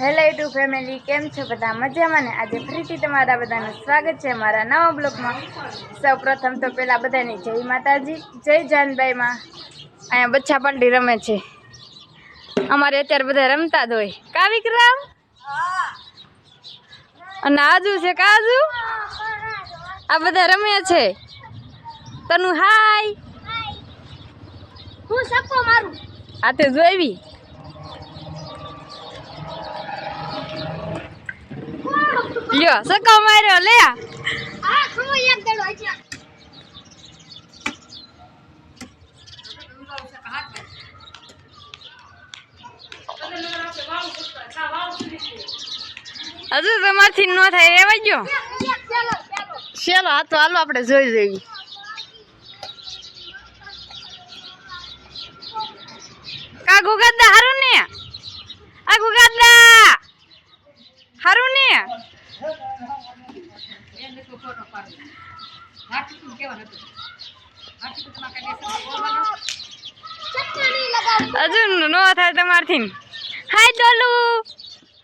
Hello YouTube family કેમ છો બધા? મજામાં ને? આજે ફરીથી તમારા બધાનું સ્વાગત છે મારા નવા બ્લોગમાં. સૌ પ્રથમ તો પહેલાં બધાને જય માતાજી જય જાનબાઈમાં. અહીંયા બચ્ચા પલટી રમે છે. અમારે અત્યારે બધા રમતા જ હોય. કા વિક્રમ અને આજુ છે કાજુ? આ બધા રમે છે. તનુ હાય. હું સપો મારું. આ તે જોઈવી લ્યો સકો માર્યો લે આ ખમો એક દડો છે હજુ તમારથી ન થાય રેવા ગયો. શેલો આ તો હાલો આપણે જોઈ જઈએ. કા ગુગાદા હારું ને? આ ગુગાદા હારું ને? હજુ ન થાય તમારથી. હાય ડોલુ.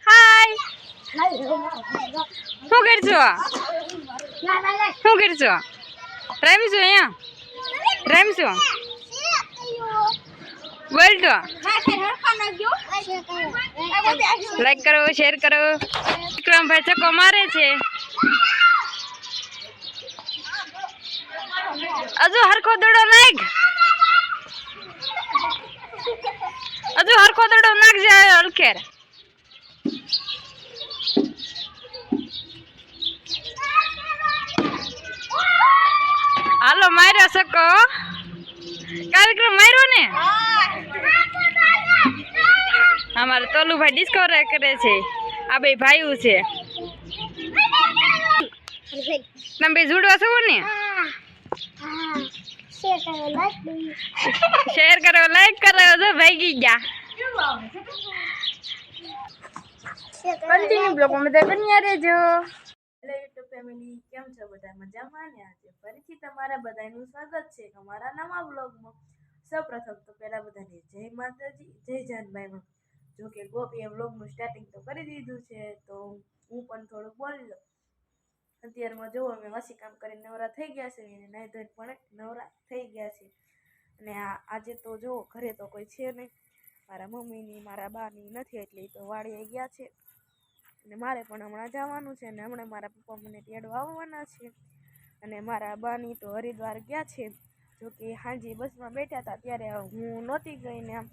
હાય શું કરશો? શું કરશો? રમીશું અહીંયા? રમીશું? બોલ તો લાઈક કરો શેર કરો. વિક્રમભાઈ ચક્કો મારે છે. હજુ હરખો દડો નાખ. હજુ હરખો દડો નાખજે હલખેર હાલો માર્યો સકો કાર્યક્રમ માર્યો ને? અમારે તોલુભાઈ ડિસ્કવર કરે છે. આ બે ભાઈઓ છે. તમે બે જોડવા છો ને? શેર કરો લાઈક કરો તો ભાઈ ગયા. કન્ટિન્યુ બ્લોગ અમે બન્યા રહેજો. હેલો યુટ્યુબ ફેમિલી કેમ છો બધા? મજામાં ને આજે? ફરીથી તમારા બધાનું સ્વાગત છે અમારા નવા બ્લોગમાં સૌપ્રથમ તો પહેલા બધાને જય માતાજી જય જાનભાઈમાં જો કે ગોપીએ વ્લોગનું સ્ટાર્ટિંગ તો કરી દીધું છે, તો હું પણ થોડુંક બોલી લઉં. અત્યારમાં જુઓ, અમે વાસી કામ કરીને નવરા થઈ ગયા છે, અને નાહી ધોઈને પણ નવરા થઈ ગયા છે. અને આજે તો જુઓ, ઘરે તો કોઈ છે નહીં. મારા મમ્મીની, મારા બાની નથી એટલે તો વાડીએ ગયા છે. અને મારે પણ હમણાં જવાનું છે, અને હમણાં મારા પપ્પા મને તેડવા આવવાના છે. અને મારા બાની તો હરિદ્વાર ગયા છે. જોકે હાજી બસમાં બેઠા હતા, ત્યારે હું નહોતી ગઈ ને આમ.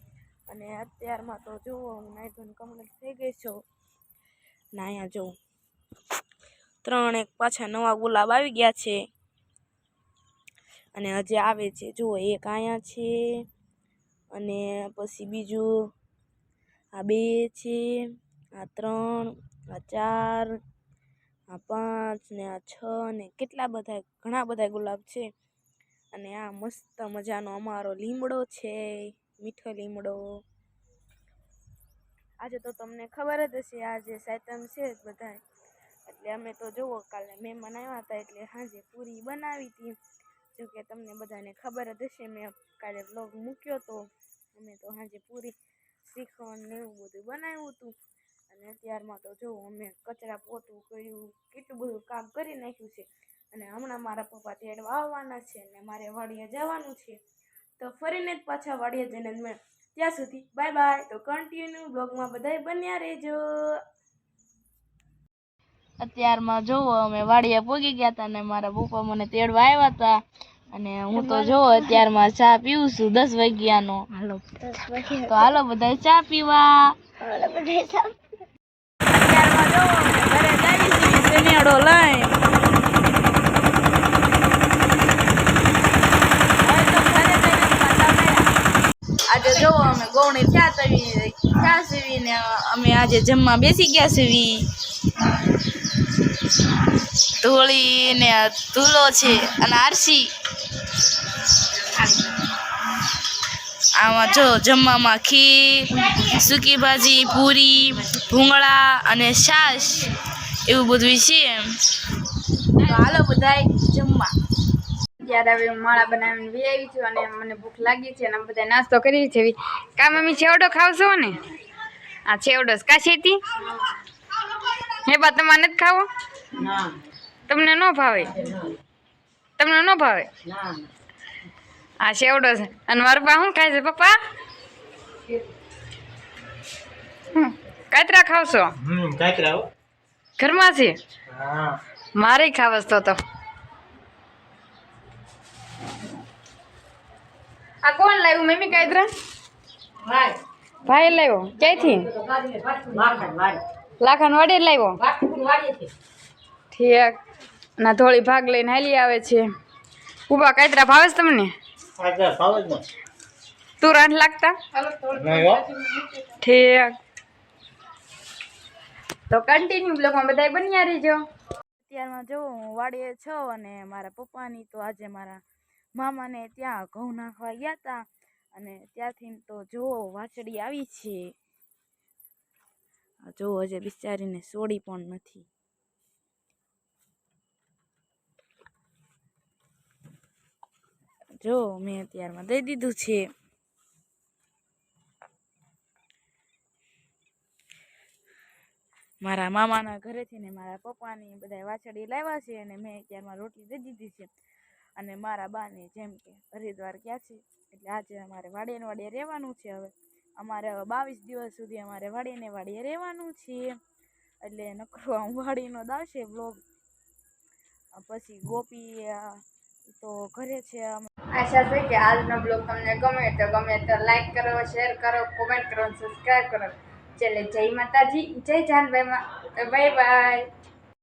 અને અત્યારમાં તો જુઓ હું નાઈ ધોઈને કમ્પ્લીટ થઈ ગઈ છું. ને, અહીંયા જુઓ ત્રણ એક પાછા નવા ગુલાબ આવી ગયા છે. અને હજી આવે છે. જુઓ એક અહીંયા છે અને પછી બીજું આ બે છે, આ ત્રણ, આ ચાર, આ પાંચ ને આ છ ને કેટલા બધા, ઘણા બધા ગુલાબ છે. અને આ મસ્ત મજાનો અમારો લીમડો છે. મીઠો લીમડો. આજે તો તમને ખબર જ હશે આજે સાયતમ છે જ બધા એટલે અમે તો જુઓ, કાલે મહેમાન આવ્યા હતા, એટલે સાંજે પૂરી બનાવી હતી. જોકે તમને બધાને ખબર જ હશે, મેં કાલે બ્લોગ મૂક્યો તો. અમે તો સાંજે પૂરી શ્રીખંડ ને એવું બધું બનાવ્યું હતું. અને અત્યારમાં તો જો અમે કચરા પોતું કર્યું, કેટલું બધું કામ કરી નાખ્યું છે. અને હમણાં મારા પપ્પા તેડવા આવવાના છે અને મારે વાડીએ જવાનું છે. તો ફરીને જ પાછા વાડીએ જઈને ત્યાં સુધી બાય બાય. તો કન્ટિન્યુ બ્લોગમાં બધાય બન્યા રહેજો. અત્યારમાં જોવો અમે વાડીએ પોગી ગયા હતા અને મારા પપ્પા મને તેડવા આવ્યા હતા. અને હું તો જોવો અત્યારમાં ચા પીવું છું દસ વાગ્યાનો. હાલો. તો હાલો બધા ચા પીવા. અત્યારમાં જોવો ઘરે શનિયાળો લઈ આજે જો અમે ગૌણી ચા સીવીને અમે આજે જમવા બેસી ગયા સીવી ધૂળી ને ધૂલો છે અને આરસી. આમાં જો જમવામાં ખીર, સૂકી ભાજી, પૂરી, ભૂંગળા અને છાશ. એવું બધું છે તો હાલો બધાય. ત્યારે હવે હું માળા બનાવીને બી આવી છું અને મને ભૂખ લાગી છે અને બધા નાસ્તો કરી છે. કા મમ્મી છેવડો ખાવશો ને? આ છેવડો કા શેતી? હે બા તમારે નથી ખાવો? તમને ન ભાવે? તમને ન ભાવે? આ શેવડો છે. અને મારું બા શું ખાય છે પપ્પા? કાતરા ખાવશો? કાતરા ઘરમાં છે? મારે ખાવસ તો તો. આ કોણ લાવ્યું? મમ્મી કાયદરા ભાઈ. ભાઈ લાવ્યો. ક્યાંથી લાખન વાડી લાવ્યો. ઠીક. ના થોડી ભાગ લઈને હાલી આવે છે. ઊભા કાયદરા ભાવે છે તમને? તું રાંધ લાગતા? ઠીક. તો કન્ટિન્યુ બ્લોગમાં બધાય બન્યા રહીજો. અત્યારમાં જો હું વાડીએ છો અને મારા પપ્પાની તો આજે મારા મામાને ત્યાં ઘઉં નાખવા ગયા હતા અને ત્યાંથી તો જુઓ વાછડી આવી છે. જુઓ હજે બિચારીને સોડી પણ નથી. જો મેં અત્યારમાં દઈ દીધું છે. મારા મામાના ઘરેથી ને મારા પપ્પાની બધા વાછડી લાવ્યા છે અને મેં અત્યારમાં રોટલી દઈ દીધી છે. અને મારા બાને જેમ કે હરિદ્વાર ગયા છે, એટલે આજે અમારે વાડીએ વાડીએ રહેવાનું છે હવે. અમારે હવે બાવીસ દિવસ સુધી અમારે વાડીએ ને વાડીએ રહેવાનું છે. એટલે નકરો આમ વાડીનો દાવશે બ્લોગ પછી ગોપી તો ઘરે છે આશા છે કે આજનો બ્લોગ તમને ગમે તો ગમે તો લાઈક કરો શેર કરો કોમેન્ટ કરો સબસ્ક્રાઈબ કરો. ચલે જય માતાજી, જય જાનભાઈ બાય બાય